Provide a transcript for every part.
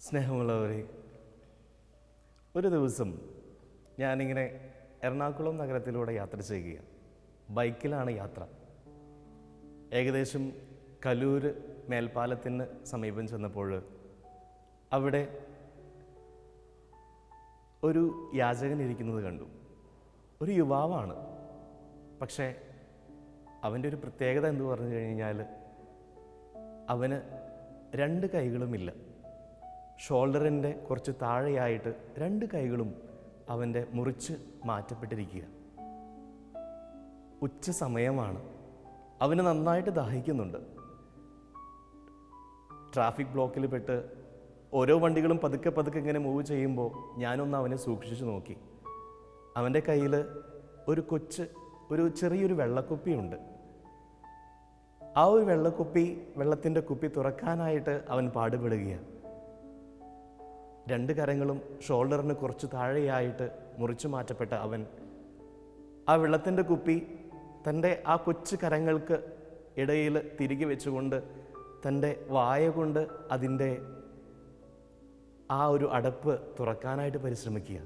സ്നേഹമുള്ളവരെ ഒരു ദിവസം ഞാനിങ്ങനെ എറണാകുളം നഗരത്തിലൂടെ യാത്ര ചെയ്യുകയാണ്. ബൈക്കിലാണ് യാത്ര. ഏകദേശം കലൂർ മേൽപ്പാലത്തിന് സമീപം ചെന്നപ്പോൾ അവിടെ ഒരു യാചകൻ ഇരിക്കുന്നത് കണ്ടു. ഒരു യുവാവാണ്. പക്ഷേ അവന്റെ ഒരു പ്രത്യേകത എന്ന് പറഞ്ഞു കഴിഞ്ഞാൽ അവന് രണ്ട് കൈകളുമില്ല. ഷോൾഡറിന്റെ കുറച്ച് താഴെയായിട്ട് രണ്ട് കൈകളും അവന്റെ മുറിച്ച് മാറ്റപ്പെട്ടിരിക്കുക. ഉച്ച സമയമാണ്. അവന് നന്നായിട്ട് ദാഹിക്കുന്നുണ്ട്. ട്രാഫിക് ബ്ലോക്കിൽ പെട്ട് ഓരോ വണ്ടികളും പതുക്കെ പതുക്കെ ഇങ്ങനെ മൂവ് ചെയ്യുമ്പോൾ ഞാനൊന്ന് അവനെ സൂക്ഷിച്ചു നോക്കി. അവന്റെ കയ്യിൽ ഒരു കൊച്ച് ഒരു ചെറിയൊരു വെള്ളക്കുപ്പിയുണ്ട്. ആ ഒരു വെള്ളക്കുപ്പി വെള്ളത്തിന്റെ കുപ്പി തുറക്കാനായിട്ട് അവൻ പാടുപെടുകയാണ്. രണ്ട് കരങ്ങളും ഷോൾഡറിന് കുറച്ച് താഴെയായിട്ട് മുറിച്ചു മാറ്റപ്പെട്ട അവൻ ആ വെള്ളത്തിന്റെ കുപ്പി തന്റെ ആ കൊച്ചു കരങ്ങൾക്ക് ഇടയിൽ തിരികെ വെച്ചുകൊണ്ട് തന്റെ വായ കൊണ്ട് അതിന്റെ ആ ഒരു അടപ്പ് തുറക്കാനായിട്ട് പരിശ്രമിക്കുക.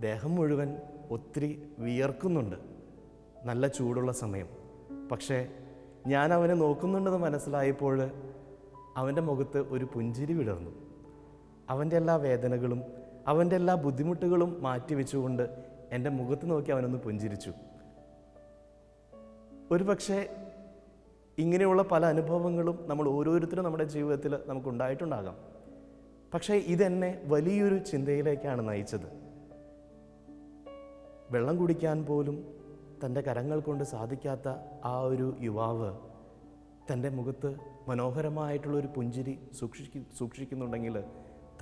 ദേഹം മുഴുവൻ ഒത്തിരി വിയർക്കുന്നുണ്ട്. നല്ല ചൂടുള്ള സമയം. പക്ഷേ ഞാൻ അവനെ നോക്കുന്നുണ്ടെന്ന് മനസ്സിലായപ്പോൾ അവന്റെ മുഖത്ത് ഒരു പുഞ്ചിരി വിടർന്നു. അവന്റെ എല്ലാ വേദനകളും അവന്റെ എല്ലാ ബുദ്ധിമുട്ടുകളും മാറ്റിവെച്ചുകൊണ്ട് എന്റെ മുഖത്ത് നോക്കി അവനൊന്ന് പുഞ്ചിരിച്ചു. ഒരുപക്ഷെ ഇങ്ങനെയുള്ള പല അനുഭവങ്ങളും നമ്മൾ ഓരോരുത്തരും നമ്മുടെ ജീവിതത്തിൽ നമുക്കുണ്ടായിട്ടുണ്ടാകാം. പക്ഷേ ഇതെന്നെ വലിയൊരു ചിന്തയിലേക്കാണ് നയിച്ചത്. വെള്ളം കുടിക്കാൻ പോലും തന്റെ കരങ്ങൾ കൊണ്ട് സാധിക്കാത്ത ആ ഒരു യുവാവ് തന്റെ മുഖത്ത് മനോഹരമായിട്ടുള്ളൊരു പുഞ്ചിരി സൂക്ഷിക്കു സൂക്ഷിക്കുന്നുണ്ടെങ്കിൽ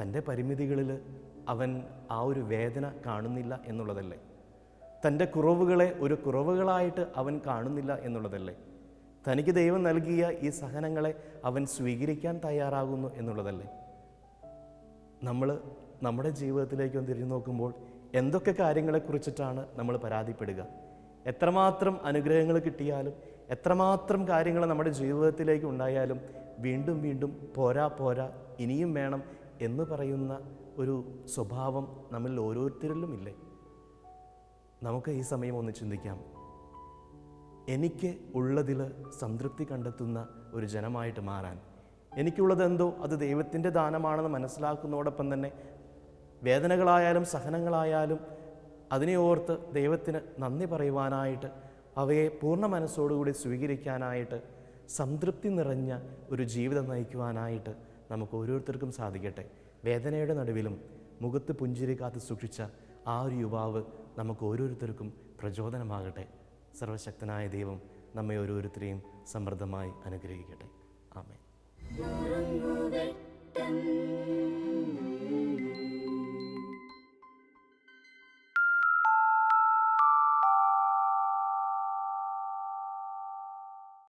തന്റെ പരിമിതികളിൽ അവൻ ആ ഒരു വേദന കാണുന്നില്ല എന്നുള്ളതല്ലേ? തന്റെ കുറവുകളെ ഒരു കുറവുകളായിട്ട് അവൻ കാണുന്നില്ല എന്നുള്ളതല്ലേ? തനിക്ക് ദൈവം നൽകിയ ഈ സഹനങ്ങളെ അവൻ സ്വീകരിക്കാൻ തയ്യാറാകുന്നു എന്നുള്ളതല്ലേ? നമ്മൾ നമ്മുടെ ജീവിതത്തിലേക്ക് ഒന്ന് തിരിഞ്ഞു നോക്കുമ്പോൾ എന്തൊക്കെ കാര്യങ്ങളെക്കുറിച്ചിട്ടാണ് നമ്മൾ പരാതിപ്പെടുക? എത്രമാത്രം അനുഗ്രഹങ്ങൾ കിട്ടിയാലും എത്രമാത്രം കാര്യങ്ങൾ നമ്മുടെ ജീവിതത്തിലേക്ക് ഉണ്ടായാലും വീണ്ടും വീണ്ടും പോരാ പോരാ ഇനിയും വേണം എന്ന് പറയുന്ന ഒരു സ്വഭാവം നമ്മളിൽ ഓരോരുത്തരിലും ഇല്ലേ? നമുക്ക് ഈ സമയം ഒന്ന് ചിന്തിക്കാം. എനിക്ക് ഉള്ളതിൽ സംതൃപ്തി കണ്ടെത്തുന്ന ഒരു ജനമായിട്ട് മാറാൻ. എനിക്കുള്ളതെന്തോ അത് ദൈവത്തിന്റെ ദാനമാണെന്ന് മനസ്സിലാക്കുന്നതോടൊപ്പം തന്നെ വേദനകളായാലും സഹനങ്ങളായാലും അതിനെ ഓർത്ത് ദൈവത്തിന് നന്ദി പറയുവാനായിട്ട് അവയെ പൂർണ മനസ്സോടുകൂടി സ്വീകരിക്കാനായിട്ട് സംതൃപ്തി നിറഞ്ഞ ഒരു ജീവിതം നയിക്കുവാനായിട്ട് നമുക്ക് ഓരോരുത്തർക്കും സാധിക്കട്ടെ. വേദനയുടെ നടുവിലും മുഖത്ത് പുഞ്ചിരി കാത്ത് സൂക്ഷിച്ച ആ ഒരു യുവാവ് നമുക്ക് ഓരോരുത്തർക്കും പ്രചോദനമാകട്ടെ. സർവശക്തനായ ദൈവം നമ്മെ ഓരോരുത്തരെയും സമൃദ്ധമായി അനുഗ്രഹിക്കട്ടെ. ആമേ